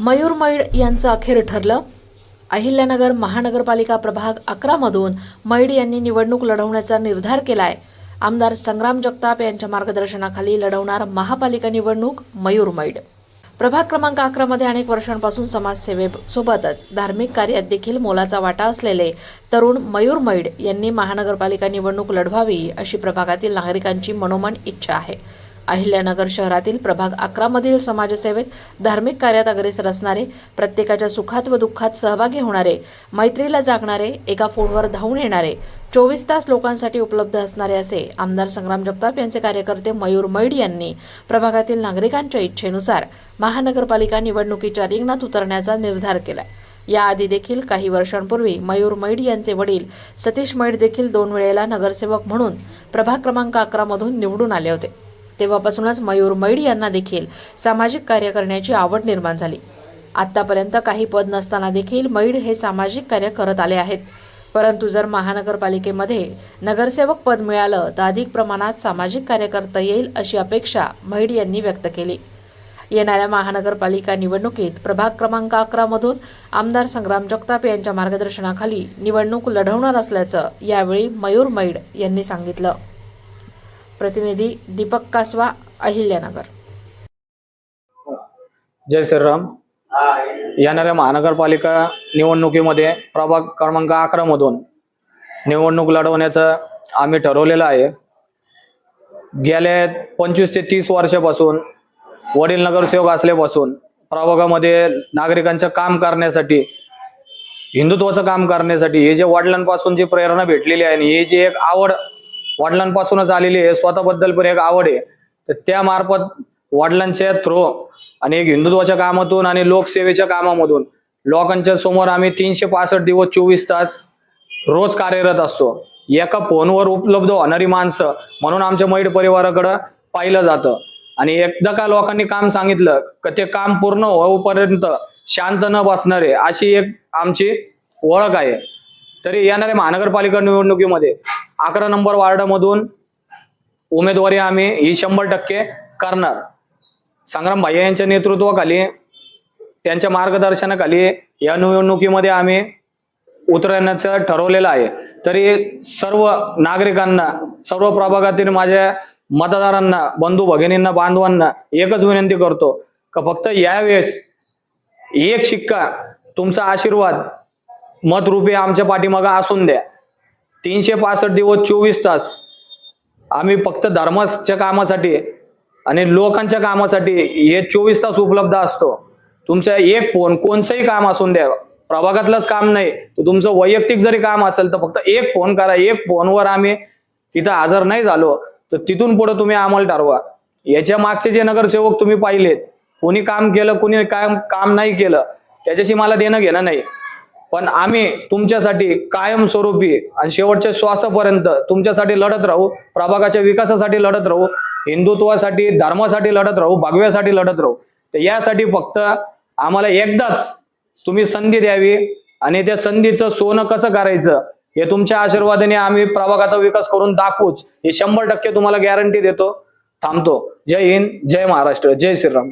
मयूर मैड यांचं अखेर ठरलं. अहिल्यानगर महानगरपालिका प्रभाग अकरामधून मैड यांनी निवडणूक लढवण्याचा निर्धार केलाय. आमदार संग्राम जगताप यांच्या मार्गदर्शनाखाली लढवणार महापालिका निवडणूक मयूर मैड प्रभाग क्रमांक अकरामध्ये अनेक वर्षांपासून समाजसेवेसोबतच धार्मिक कार्यात देखील मोलाचा वाटा असलेले तरुण मयूर मैड यांनी महानगरपालिका निवडणूक लढवावी अशी प्रभागातील नागरिकांची मनोमन इच्छा आहे. अहिल्यानगर शहरातील प्रभाग अकरामधील समाजसेवेत धार्मिक कार्यात अग्रेसर असणारे प्रत्येकाच्या सुखात व दुःखात सहभागी होणारे मैत्रीला जागणारे एका फोनवर धावून येणारे चोवीस तास लोकांसाठी उपलब्ध असणारे असे आमदार संग्राम जगताप यांचे कार्यकर्ते मयूर मैड यांनी प्रभागातील नागरिकांच्या इच्छेनुसार महानगरपालिका निवडणुकीच्या रिंगणात उतरण्याचा निर्धार केला. याआधी देखील काही वर्षांपूर्वी मयूर मैड यांचे वडील सतीश मैड देखील दोन वेळेला नगरसेवक म्हणून प्रभाग क्रमांक अकरामधून निवडून आले होते. तेव्हापासूनच मयूर मैड यांना देखील सामाजिक कार्य करण्याची आवड निर्माण झाली. आतापर्यंत काही पद नसताना देखील मैड हे सामाजिक कार्य करत आले आहेत. परंतु जर महानगरपालिकेमध्ये नगरसेवक पद मिळालं तर अधिक प्रमाणात सामाजिक कार्य करता येईल अशी अपेक्षा मैड यांनी व्यक्त केली. येणाऱ्या महानगरपालिका निवडणुकीत प्रभाग क्रमांक अकरामधून आमदार संग्राम जगताप यांच्या मार्गदर्शनाखाली निवडणूक लढवणार असल्याचं यावेळी मयूर मैड यांनी सांगितलं. प्रतिनिधी दीपक कासवा अहिल्यानगर. जय श्रीराम. येणाऱ्या महानगरपालिका निवडणुकीमध्ये प्रभाग क्रमांक अकरा मधून निवडणूक लढवण्याचं आम्ही ठरवलेलं आहे. गेल्या पंचवीस ते तीस वर्षापासून वडील नगरसेवक असल्यापासून प्रभागामध्ये नागरिकांचं काम करण्यासाठी हिंदुत्वाचं काम करण्यासाठी हे जे वडिलांपासून जी प्रेरणा भेटलेली आहे आणि हे जी एक आवड वडिलांपासूनच आलेली आहे. स्वतःबद्दल पण एक आवड आहे. तर त्या मार्फत वडिलांच्या थ्रो आणि एक हिंदुत्वाच्या कामातून आणि लोकसेवेच्या कामामधून लोकांच्या समोर आम्ही तीनशे पासष्ट दिवस चोवीस तास रोज कार्यरत असतो. एका फोनवर उपलब्ध होणारी माणसं म्हणून आमच्या मैड परिवाराकडं पाहिलं जातं. आणि एकदा का लोकांनी काम सांगितलं का ते काम पूर्ण होईपर्यंत शांत न बसणारे अशी एक आमची ओळख आहे. तरी येणाऱ्या महानगरपालिका निवडणुकीमध्ये अकरा नंबर वार्डामधून उमेदवारी आम्ही ही शंभर टक्के करणार. संग्राम भाई यांच्या नेतृत्वाखाली त्यांच्या मार्गदर्शनाखाली या निवडणुकीमध्ये आम्ही उतरण्याचं ठरवलेलं आहे. तरी सर्व नागरिकांना सर्व प्रभागातील माझ्या मतदारांना बंधू भगिनींना बांधवांना एकच विनंती करतो का फक्त यावेळेस एक शिक्का तुमचा आशीर्वाद मतरूपी आमच्या पाठीमागं असून द्या. तीनशे पासष्ट दिवस चोवीस तास आम्ही फक्त धर्माच्या कामासाठी आणि लोकांच्या कामासाठी हे चोवीस तास उपलब्ध असतो. तुमचा एक फोन कोणचंही काम असून द्या प्रभागातलंच काम नाही तर तुमचं वैयक्तिक जरी काम असेल तर फक्त एक फोन करा एक फोनवर आम्ही तिथं हजर नाही झालो तर तिथून पुढे तुम्ही आम्हाला ठरवा. याच्या मागचे जे नगरसेवक तुम्ही पाहिलेत कोणी काम केलं कोणी काम काम नाही केलं त्याच्याशी मला देणं घेणं नाही. पण आम्ही तुमच्यासाठी कायमस्वरूपी आणि शेवटच्या श्वासापर्यंत तुमच्यासाठी लढत राहू प्रभागाच्या विकासासाठी लढत राहू हिंदुत्वासाठी धर्मासाठी लढत राहू भगव्यासाठी लढत राहू. तर यासाठी फक्त आम्हाला एकदाच तुम्ही संधी द्यावी आणि त्या संधीचं सोनं कसं करायचं हे तुमच्या आशीर्वादाने आम्ही प्रभागाचा विकास करून दाखवूच. हे शंभर टक्के तुम्हाला गॅरंटी देतो. थांबतो. जय हिंद जय महाराष्ट्र जय श्रीराम.